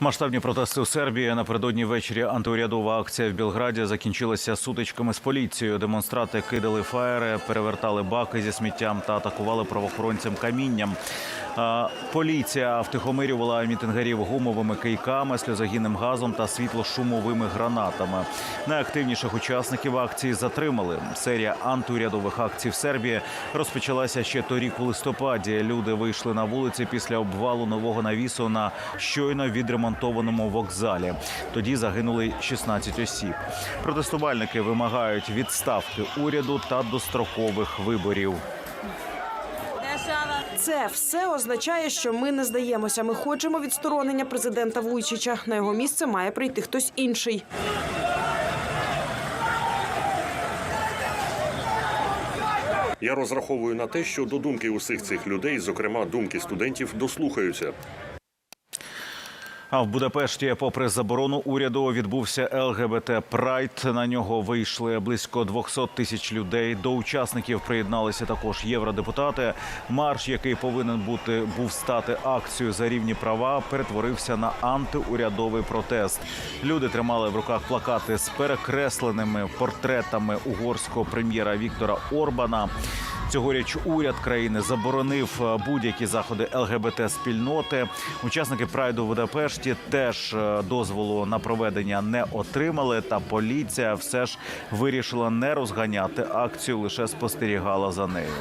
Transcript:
Масштабні протести у Сербії напередодні ввечері антиурядова акція в Білграді закінчилася сутичками з поліцією. Демонстранти кидали фаєри, перевертали баки зі сміттям та атакували правоохоронцям камінням. Поліція втихомирювала мітингарів гумовими кийками, сльозогінним газом та світлошумовими гранатами. Найактивніших учасників акції затримали. Серія антиурядових акцій в Сербії розпочалася ще торік у листопаді. Люди вийшли на вулиці після обвалу нового навісу на щойно відремонтованому вокзалі. Тоді загинули 16 осіб. Протестувальники вимагають відставки уряду та дострокових виборів. Це все означає, що ми не здаємося. Ми хочемо відсторонення президента Вуйчича. На його місце має прийти хтось інший. Я розраховую на те, що до думки усіх цих людей, зокрема думки студентів, дослухаються. А в Будапешті, попри заборону уряду, відбувся ЛГБТ Прайд. На нього вийшли близько 200 тисяч людей. До учасників приєдналися також євродепутати. Марш, який повинен бути був стати акцією за рівні права, перетворився на антиурядовий протест. Люди тримали в руках плакати з перекресленими портретами угорського прем'єра Віктора Орбана. Цьогоріч уряд країни заборонив е, будь-які заходи ЛГБТ спільноти. Учасники прайду в Будапешті теж е, дозволу на проведення не отримали. Та поліція все ж вирішила не розганяти акцію, лише спостерігала за нею.